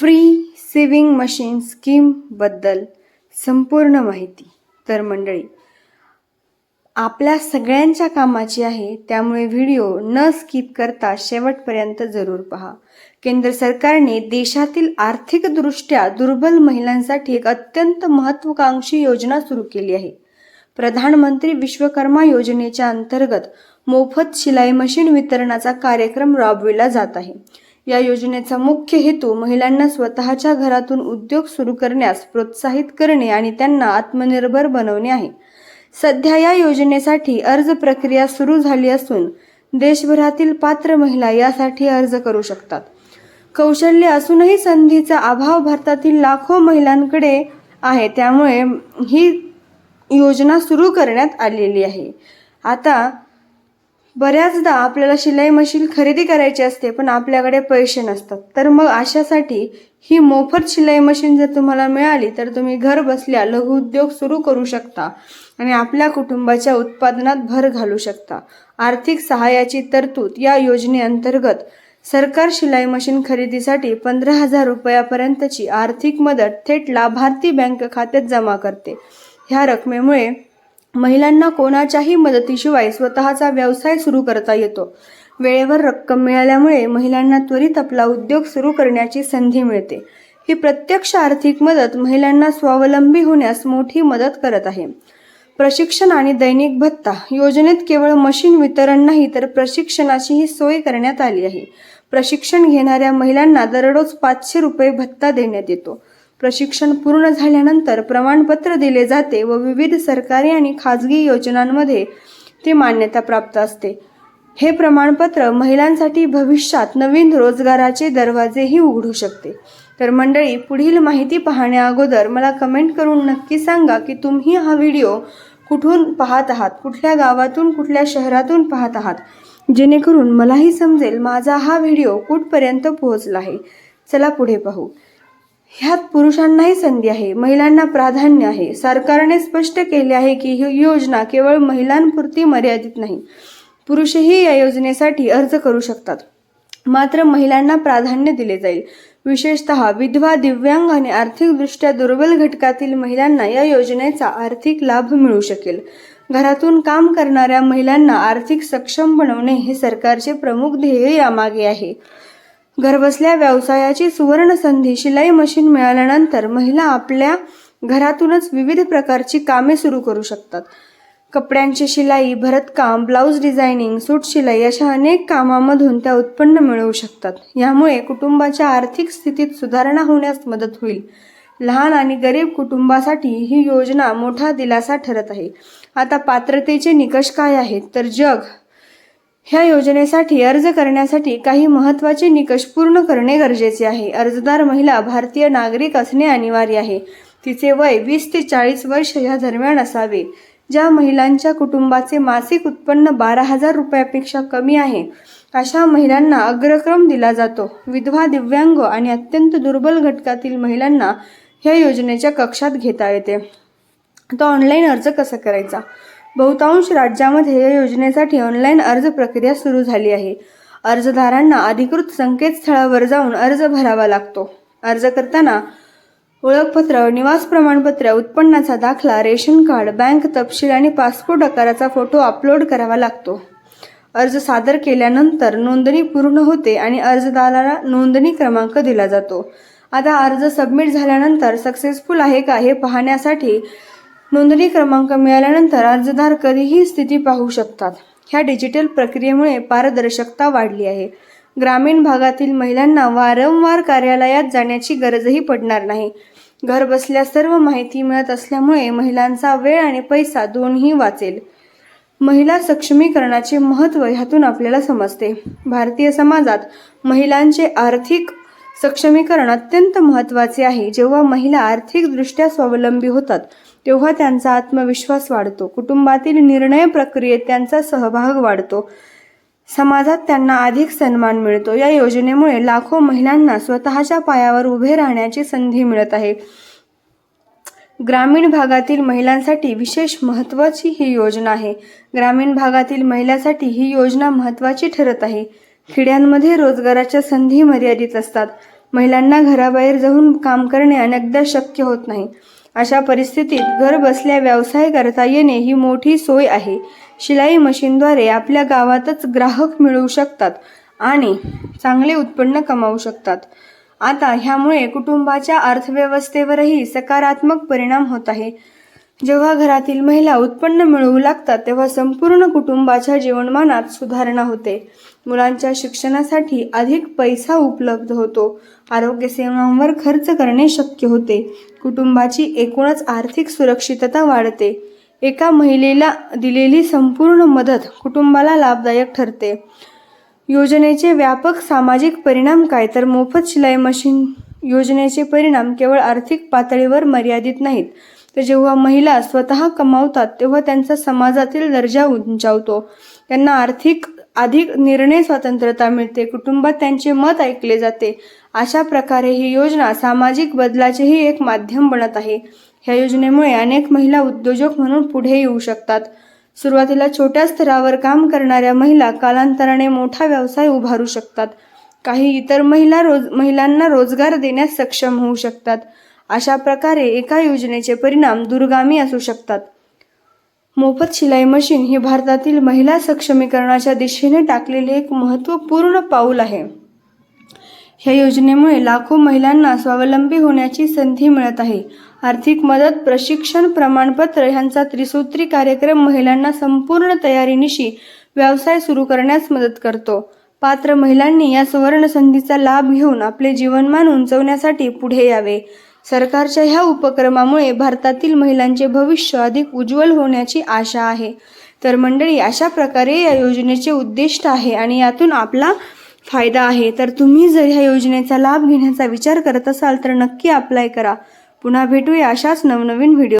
Free saving machine स्कीमबद्दल संपूर्ण माहिती. तर मंडळी आपल्या सगळ्यांच्या कामाची आहे त्यामुळे व्हिडिओ न स्किप करता शेवटपर्यंत जरूर पहा. केंद्र सरकारने देशातील आर्थिकदृष्ट्या दुर्बल महिलांसाठी एक अत्यंत महत्त्वाकांक्षी योजना सुरू केली आहे. प्रधानमंत्री विश्वकर्मा योजनेच्या अंतर्गत मोफत शिलाई मशीन वितरणाचा कार्यक्रम राबविला जात आहे. या योजनेचा मुख्य हेतू महिलांना स्वतःच्या घरातून उद्योग सुरू करण्यास प्रोत्साहित करणे आणि त्यांना आत्मनिर्भर बनवणे आहे. सध्या या योजनेसाठी अर्ज प्रक्रिया सुरू झाली असून देशभरातील पात्र महिला यासाठी अर्ज करू शकतात. कौशल्य असूनही संधीचा अभाव भारतातील लाखो महिलांकडे आहे त्यामुळे ही योजना सुरू करण्यात आलेली आहे. आता बऱ्याचदा आपल्याला शिलाई मशीन खरेदी करायची असते पण आपल्याकडे पैसे नसतात. तर मग अशासाठी ही मोफत शिलाई मशीन जर तुम्हाला मिळाली तर तुम्ही घर बसल्या लघुउद्योग सुरू करू शकता आणि आपल्या कुटुंबाच्या उत्पादनात भर घालू शकता. आर्थिक सहाय्याची तरतूद या योजनेअंतर्गत सरकार शिलाई मशीन खरेदीसाठी पंधरा हजार रुपयापर्यंतची आर्थिक मदत थेट लाभार्थी बँक खात्यात जमा करते. ह्या रकमेमुळे महिलांना कोणाच्याही मदतीशिवाय स्वतःचा व्यवसाय सुरू करता येतो. वेळेवर रक्कम मिळाल्यामुळे महिलांना त्वरित आपला उद्योग सुरू करण्याची संधी मिळते. ही प्रत्यक्ष आर्थिक मदत महिलांना स्वावलंबी होण्यास मोठी मदत करत आहे. प्रशिक्षण आणि दैनिक भत्ता योजनेत केवळ मशीन वितरण नाही तर प्रशिक्षणाचीही सोय करण्यात आली आहे. प्रशिक्षण घेणाऱ्या महिलांना दररोज पाचशे रुपये भत्ता देण्यात येतो. प्रशिक्षण पूर्ण झाल्यानंतर प्रमाणपत्र दिले जाते व विविध सरकारी आणि खाजगी योजनांमध्ये ते मान्यता प्राप्त असते. हे प्रमाणपत्र महिलांसाठी भविष्यात नवीन रोजगाराचे दरवाजेही उघडू शकते. तर मंडळी पुढील माहिती पाहण्या अगोदर मला कमेंट करून नक्की सांगा की तुम्ही हा व्हिडिओ कुठून पाहत आहात? कुठल्या गावातून कुठल्या शहरातून पाहत आहात? जेणेकरून मलाही समजेल माझा हा व्हिडिओ कुठपर्यंत पोहोचला आहे. चला पुढे पाहू. ह्यात पुरुषांनाही संधी आहे महिलांना प्राधान्य आहे. सरकारने स्पष्ट केले आहे की ही योजना केवळ महिलांपुरती मर्यादित नाही पुरुषही या योजनेसाठी अर्ज करू शकतात. मात्र महिलांना प्राधान्य दिले जाईल. विशेषतः विधवा दिव्यांग आणि आर्थिकदृष्ट्या दुर्बल घटकातील महिलांना या योजनेचा आर्थिक लाभ मिळू शकेल. घरातून काम करणाऱ्या महिलांना आर्थिक सक्षम बनवणे हे सरकारचे प्रमुख ध्येय यामागे आहे. घरबसल्या व्यवसायाची सुवर्ण संधी शिलाई मशीन मिळाल्यानंतर महिला आपल्या घरातूनच विविध प्रकारची कामे सुरू करू शकतात. कपड्यांची शिलाई भरतकाम ब्लाऊज डिझायनिंग सूट शिलाई अशा अनेक कामामधून त्या उत्पन्न मिळवू शकतात. यामुळे कुटुंबाच्या आर्थिक स्थितीत सुधारणा होण्यास मदत होईल. लहान आणि गरीब कुटुंबासाठी ही योजना मोठा दिलासा ठरत आहे. आता पात्रतेचे निकष काय आहेत? तर जग ह्या योजनेसाठी अर्ज करण्यासाठी काही महत्त्वाचे निकष पूर्ण करणे गरजेचे आहे. अर्जदार महिला भारतीय नागरिक असणे अनिवार्य आहे. तिचे वय वीस ते चाळीस वर्ष या दरम्यान असावे. ज्या महिलांच्या कुटुंबाचे मासिक उत्पन्न बारा हजार रुपयापेक्षा कमी आहे अशा महिलांना अग्रक्रम दिला जातो. विधवा दिव्यांग आणि अत्यंत दुर्बल घटकातील महिलांना ह्या योजनेच्या कक्षात घेता येते. तो ऑनलाईन अर्ज कसा करायचा? बहुतांश राज्यामध्ये या योजनेसाठी ऑनलाईन अर्ज प्रक्रिया सुरू झाली आहे. अर्जदारांना अधिकृत संकेतस्थळावर जाऊन अर्ज भरावा लागतो. अर्ज करताना ओळखपत्र निवास प्रमाणपत्र उत्पन्नाचा दाखला रेशन कार्ड बँक तपशील आणि पासपोर्ट आकाराचा फोटो अपलोड करावा लागतो. अर्ज सादर केल्यानंतर नोंदणी पूर्ण होते आणि अर्जदाराला नोंदणी क्रमांक दिला जातो. आता अर्ज सबमिट झाल्यानंतर सक्सेसफुल आहे का हे पाहण्यासाठी नोंदणी क्रमांक मिळाल्यानंतर अर्जदार कधीही स्थिती पाहू शकतात. ह्या डिजिटल प्रक्रियेमुळे पारदर्शकता वाढली आहे. ग्रामीण भागातील महिलांना वारंवार कार्यालयात जाण्याची गरजही पडणार नाही. घर बसल्या सर्व माहिती मिळत असल्यामुळे महिलांचा वेळ आणि पैसा दोन्ही वाचेल. महिला सक्षमीकरणाचे महत्त्व ह्यातून आपल्याला समजते. भारतीय समाजात महिलांचे आर्थिक सक्षमीकरण अत्यंत महत्त्वाचे आहे. जेव्हा महिला आर्थिकदृष्ट्या स्वावलंबी होतात तेव्हा त्यांचा आत्मविश्वास वाढतो. कुटुंबातील निर्णय प्रक्रियेत त्यांचा सहभाग वाढतो. समाजात त्यांना अधिक सन्मान मिळतो. या योजनेमुळे लाखो महिलांना स्वतःच्या पायावर उभे राहण्याची संधी मिळत आहे. ग्रामीण भागातील महिलांसाठी विशेष महत्त्वाची ही योजना आहे. ग्रामीण भागातील महिलांसाठी ही योजना महत्त्वाची ठरत आहे. खेड्यांमध्ये रोजगाराच्या संधी मर्यादित असतात. महिलांना घराबाहेर जाऊन काम करणे अनेकदा शक्य होत नाही. अशा परिस्थितीत घर बसल्या व्यवसाय करता येणे ही मोठी सोय आहे. शिलाई मशीनद्वारे आपल्या गावातच ग्राहक मिळवू शकतात आणि चांगले उत्पन्न कमावू शकतात. आता ह्यामुळे कुटुंबाच्या अर्थव्यवस्थेवरही सकारात्मक परिणाम होत आहे. जेव्हा घरातील महिला उत्पन्न मिळवू लागतात तेव्हा संपूर्ण कुटुंबाच्या जीवनमानात सुधारणा होते. मुलांच्या शिक्षणासाठी अधिक पैसा उपलब्ध होतो. आरोग्य सेवांवर खर्च करणे शक्य होते. कुटुंबाची एकूणच आर्थिक सुरक्षितता वाढते. एका महिलेला दिलेली संपूर्ण मदत कुटुंबाला लाभदायक ठरते. योजनेचे व्यापक सामाजिक परिणाम काय? तर मोफत शिलाई मशीन योजनेचे परिणाम केवळ आर्थिक पातळीवर मर्यादित नाहीत. जेव्हा महिला स्वतः कमावतात तेव्हा त्यांचा समाजातील दर्जा उंचावतो. त्यांना आर्थिक अधिक निर्णय स्वतंत्रता मिळते. कुटुंबात त्यांचे मत ऐकले जाते. अशा प्रकारे ही योजना सामाजिक बदलाचेही एक माध्यम बनत आहे. ह्या योजनेमुळे अनेक महिला उद्योजक म्हणून पुढे येऊ शकतात. सुरुवातीला छोट्या स्तरावर काम करणाऱ्या महिला कालांतराने मोठा व्यवसाय उभारू शकतात. काही इतर महिला रोज महिलांना रोजगार देण्यास सक्षम होऊ शकतात. अशा प्रकारे एका योजनेचे परिणाम दूरगामी असू शकतात. मोफत शिलाई मशीन ही भारतातील महिला सक्षमीकरणाच्या दिशेने टाकलेले एक महत्त्वपूर्ण पाऊल आहे. ह्या योजनेमुळे लाखो महिलांना स्वावलंबी होण्याची संधी मिळत आहे. आर्थिक मदत प्रशिक्षण प्रमाणपत्र ह्यांचा त्रिसूत्री कार्यक्रम महिलांना संपूर्ण तयारीनिशी व्यवसाय सुरू करण्यास मदत करतो. पात्र महिलांनी या सुवर्ण संधीचा लाभ घेऊन आपले जीवनमान उंचवण्यासाठी पुढे यावे. सरकारच्या ह्या उपक्रमामुळे भारतातील महिलांचे भविष्य अधिक उज्ज्वल होण्याची आशा आहे. तर मंडळी अशा प्रकारे या योजनेचे उद्दिष्ट आहे आणि यातून आपला फायदा आहे. तर तुम्ही जर ह्या योजनेचा लाभ घेण्याचा विचार करत असाल तर नक्की अप्लाय करा. पुन्हा भेटूया अशाच नवनवीन व्हिडिओ